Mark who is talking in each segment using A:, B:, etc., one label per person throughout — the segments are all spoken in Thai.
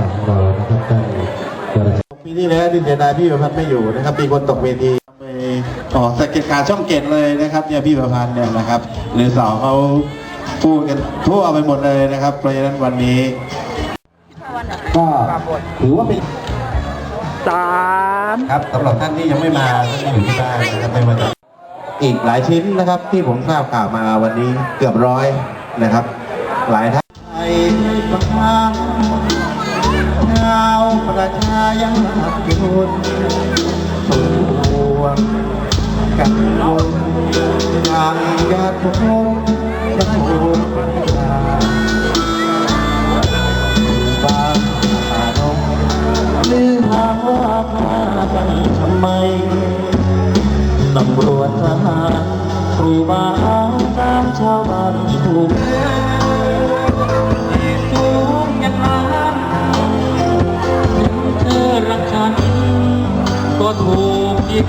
A: ศาลของเรานะครับท่านวรชัย
B: ปีที่แล้วที่เสียดายพี่ประพันธ์ไม่อยู่นะครับมีคนตกเวทีไปต่อสเก็ตการช่องเกตเลยนะครับเนี่ยพี่ประพันธ์เนี่ยนะครับ หรือสาวเขาพูดกันทั่วไปหมดเลยนะครับเพราะฉะนั้นวันนี้ก็ถือว่าเป็น
C: สาม
B: ครับสำหรับท่านที่ยังไม่มาท่านที่อยู่ที่บ้านนะครับไม่ว่าจะอีกหลายชิ้นนะครับที่ผมทราบข่าวมาวันนี้เกือบร้อยนะครับ หลายท่าน ประชายังหักยุนตัวกันวนทางญาติพงจะถูกบางอารมณ์หรือหาว่าพากันทำไมตำรวจทหารครูบา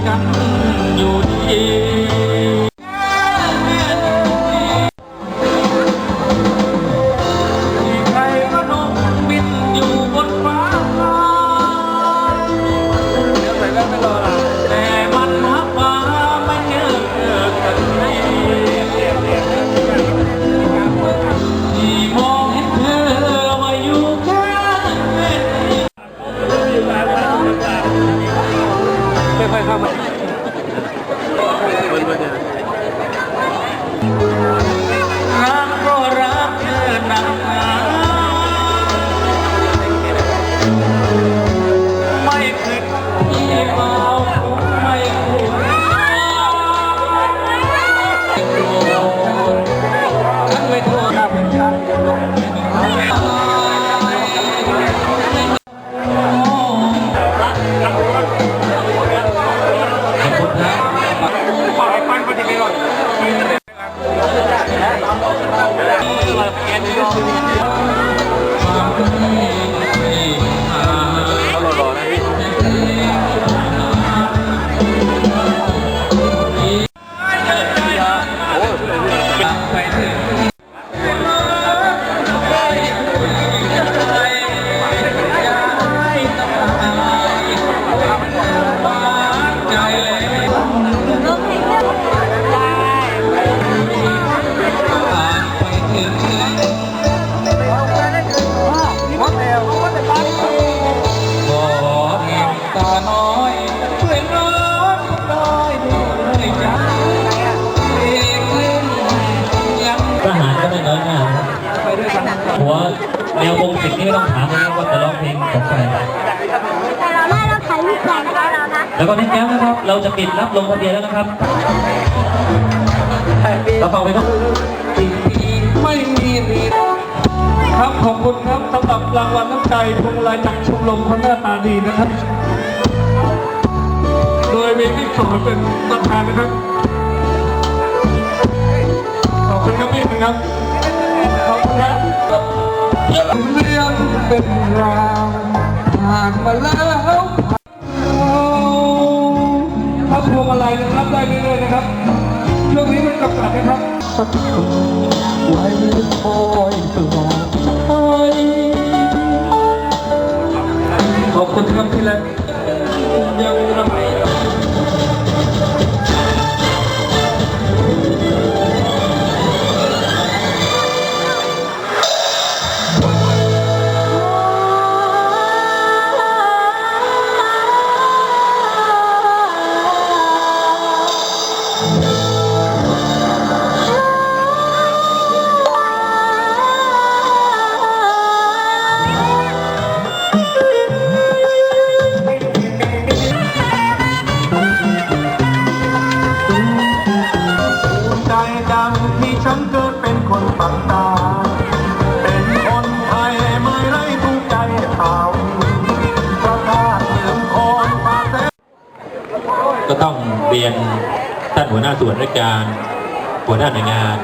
B: กั
C: นอยู่ดี แนววง
D: ศิลป์นี่ไม่ต้องถามเลยว่าจะร้องเพลงของใคร
E: แต่เราไม่เราถ่ายรูปก่อนนะคะเรานะ
D: แล้วก็เน้นย้ำนะครับ เราจะปิดรับลงทะเบียนแล้วนะครับเราฟังไปครับ
C: สิ่งที่ไม่มีรีครับขอบคุณครับสำหรับรางวัลน้ำใจพวงมาลัยจากชมรมคนหน้าตาดีนะครับ โดยมีพี่สอนเป็นประธานนะครับ ขอบคุณครับพี่นะครับขอบคุณครับ เรื่องเป็นราวผ่านมาแล้วถ้าพวงมาลัยนะครับได้เรื่อยๆนะครับช่วงนี้มันจำกัดนะครับ
B: ไว้คอยตลอดไป
C: ขอบคุณครับที่รักยังระบาย
D: หัวหน้าส่วนราชการ หัวหน้าหน่วยงาน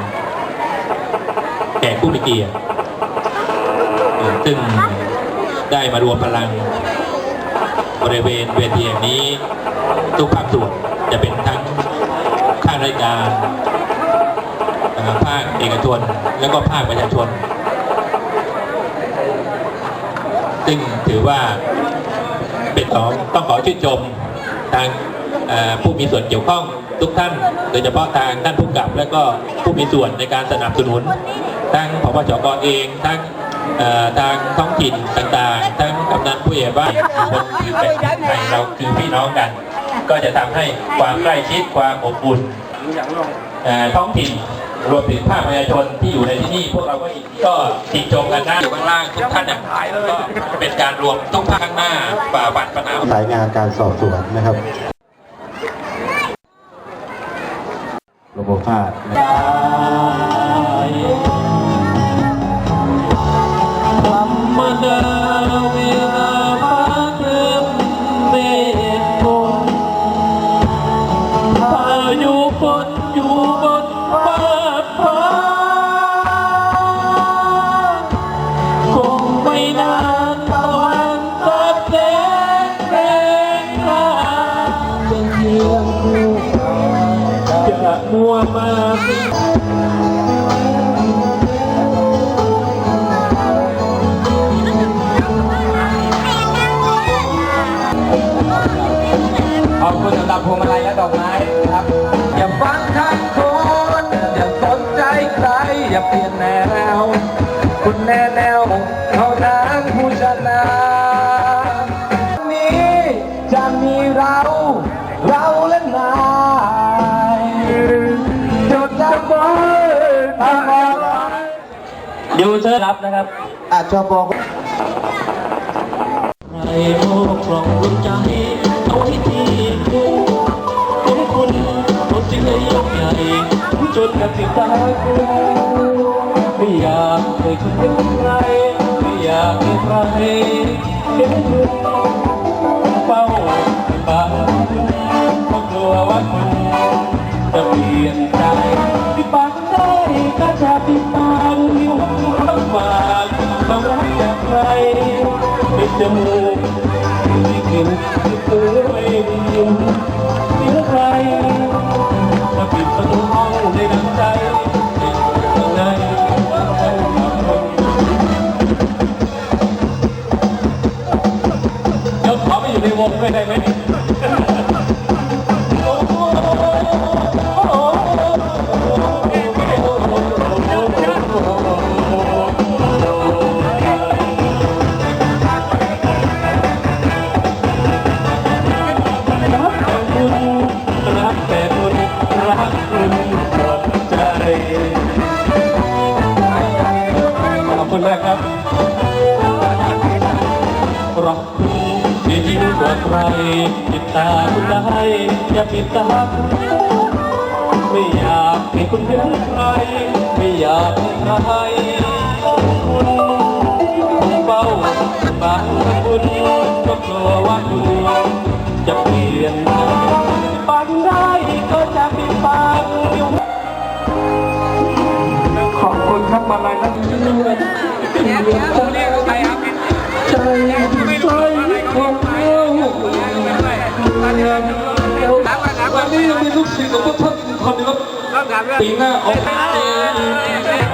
D: แขกผู้มีเกียรติซึ่งได้มารวมพลัง บริเวณเวทีแห่งนี้ ทุกภาคส่วนจะเป็นทั้งข้าราชการภาคเอกชน แล้วก็ภาคประชาชน ซึ่งถือว่าเป็นของต้องขอชื่นชมทางผู้มีส่วนเกี่ยวข้อง ทุกท่าน โดยเฉพาะทางท่านผู้กับ และก็ผู้มีส่วนในการสนับสนุน ทั้งพบชกเองทั้งทางท้องถิ่นต่างๆ ทั้งกำนันผู้ใหญ่บ้านคนคือเป็นไทยเราคือพี่น้องกัน ก็จะทำให้ความใกล้ชิดความอบอุ่นท้องถิ่นรวมถึงภาคประชาชนที่อยู่ในที่นี่พวกเราก็ก็ติดชมกันได้อยู่ข้างล่างทุกท่านเนี่ยก็เป็นการรวมทุกภาคข้างหน้าฝ่าฟันปัญหา
B: สายงานการสอบสวนนะครับ โลโบฟาสนะครับ
F: มัวมาขอบคุณสำหรับพวงมาลัยและดอกไม้ครับ อย่าฟังทางคน อย่าสนใจใคร อย่าเปลี่ยนแนว ดูเชิญรับนะครับ
B: อาจอบอก
F: ใครโอ้กล่องดวงใจเอาให้ทีกูคุณคุณรถที่เลยยกใหญ่จนกับติดตากูไม่อยากเคยคุณเป็นใครไม่อยากให้ใครเห็นคุณเป้าเป็นบากคุณเพราะกลัวว่าคุณ ไม่กลิ่นไม่เอยไม่ยินมีใครมาปิดประตูห้องในดังใจข้างในเข้ามาคนเดี๋ยวขอไปอยู่ในวงด้วยได้ไหม รักคุณที่ยิ่งกว่าใครปิดตาคุณได้อย่าปิดตาไม่อยากให้คุณเห็นใคร ไม่อยากให้ใครคุณเฝ้าบังคุณก็กลัวว่าคุณจะเปลี่ยนปันได้ก็จะปิดปากอยู่ขอบคุณครับมาลัยนักเรียนเรียนใจใจใจของ ครับปีหน้าออกพันต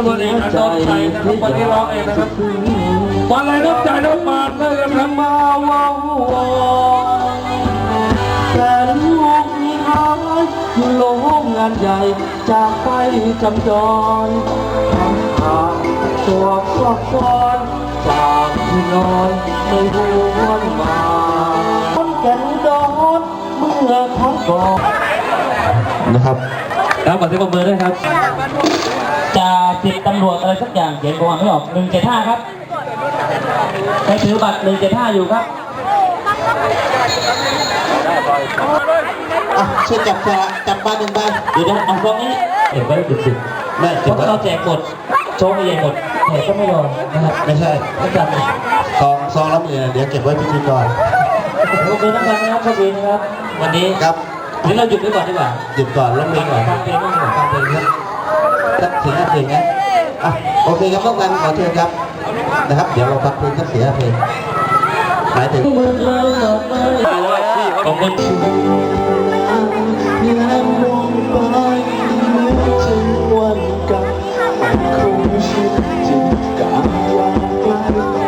F: ำรวจเอกอนุชัยนะครับวันนี้ร้องเองนะครับวันอะไรน้ำใจน้ำปานได้กำลังมาว้าวแต่ลูกมีหายอยู่โรงงานใหญ่จากไปจำจรทำทางตัวครอบครอนจากที่นอนไม่หวนมาคนแก่นดอนเมื่อครั้งก่อน
B: นะครับ
F: ครับขอเสียงปรบมือด้วยครับ ติดตำรวจอะไรสักอย่างเขียนประวัติไม่ออกหนึ่งเจ็ดห้าครับใครถือบัตรหนึ่งเจ็ดห้าอยู่ครับ
B: ช่วยจับสาจับบ้านหนึ่งใบ
F: เดี๋ยวเอากล้งนี้เก็บไว้จุดๆก
B: ไม่
F: เพ
B: ก็บ
F: ราะ
B: ไว้
F: เราแจกหมดโชว์ไม่ใหญ่หมดแจกก็ไม่รอนะครับ
B: ไม่ใช่
F: ไม่จารย
B: ซองซองละหมื่นเดี๋ยวเก็บไว้พิธีกร
C: ขอบคุณทุกท่านนะครับขอบคุณนะครับ วันนี้
F: ครับ
C: หรือเราหยุดไว้ก่อนดีกว่า
F: หยุดก่อนแล้วเพลมีงก่ก่อนน
C: ฟังเพลงบ้างดีกว่า
F: ฟังเพลงครับ ทักสี่ห้าเพลงนะโอเคครับต้งการขอเชิญครับนะครับ เดี๋ยวเราฟักเพลงสักสี่ห้าเพลงหมายถึง
C: ขอบคุณ
F: วับคงชิดจิตการวางไกล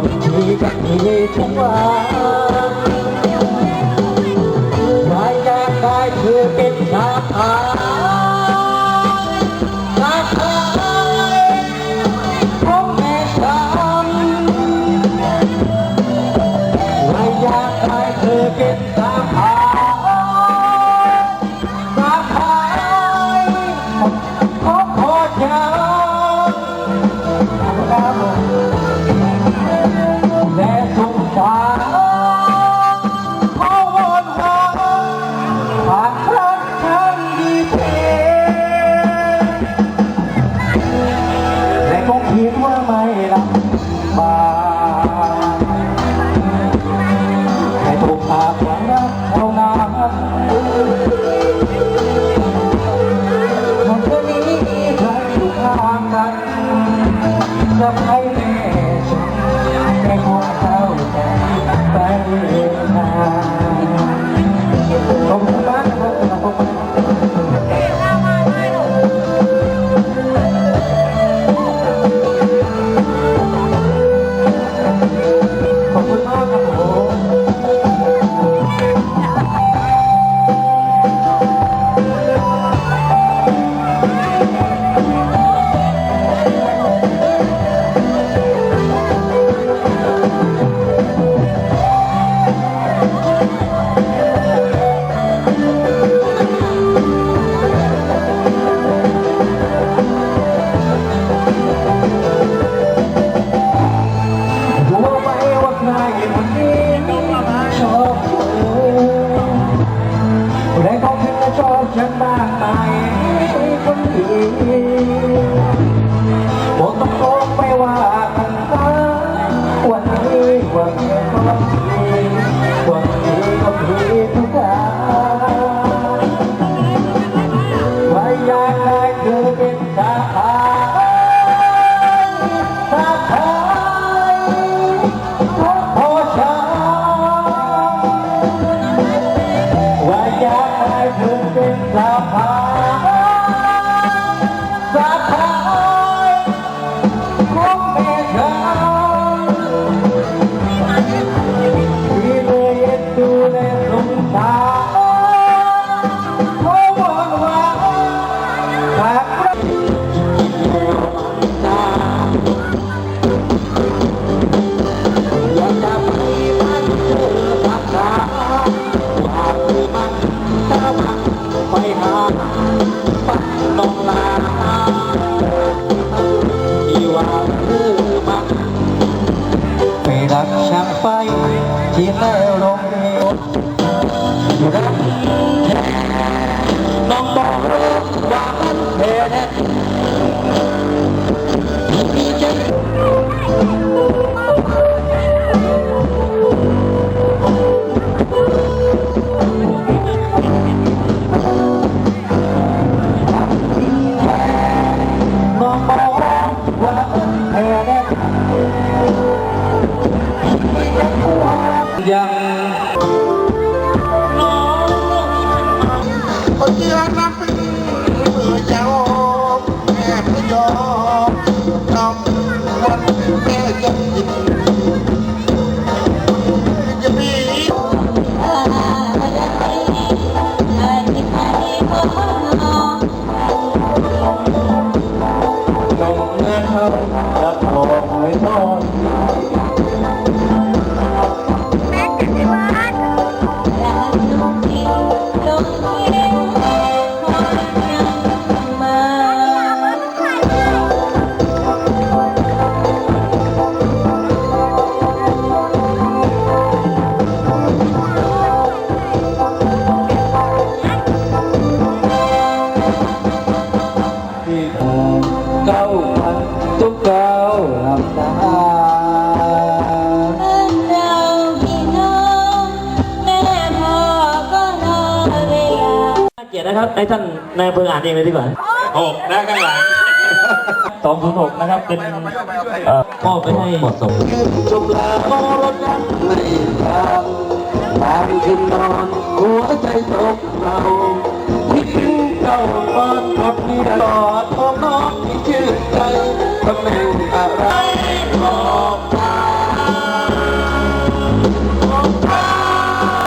F: นนี้
C: แบบนี้ทุกวันรายอยากได้เธอเป็นน้ำตา ความนี้วามีทุกอย่าง กินได้ลงรักน้องบอกว่า
B: กันเนี่ย
E: Oke, anak.
C: เกียรตินะครับให้ท่านนายอำเภออ่านเองเลยดีกว่า
D: หกนะข้างหลัง
C: สองศูนย์หกนะครับเป็นเอ่อมอบไปให้
F: เหมาะสม
C: จบลาบรถนั้นไม่ทางทางขึ้นนอนหัวใจตกเราคิดถึงเจ้าบ้านรถนี้กอดของน้องที่ชื่อใจตำแหน่งอะไร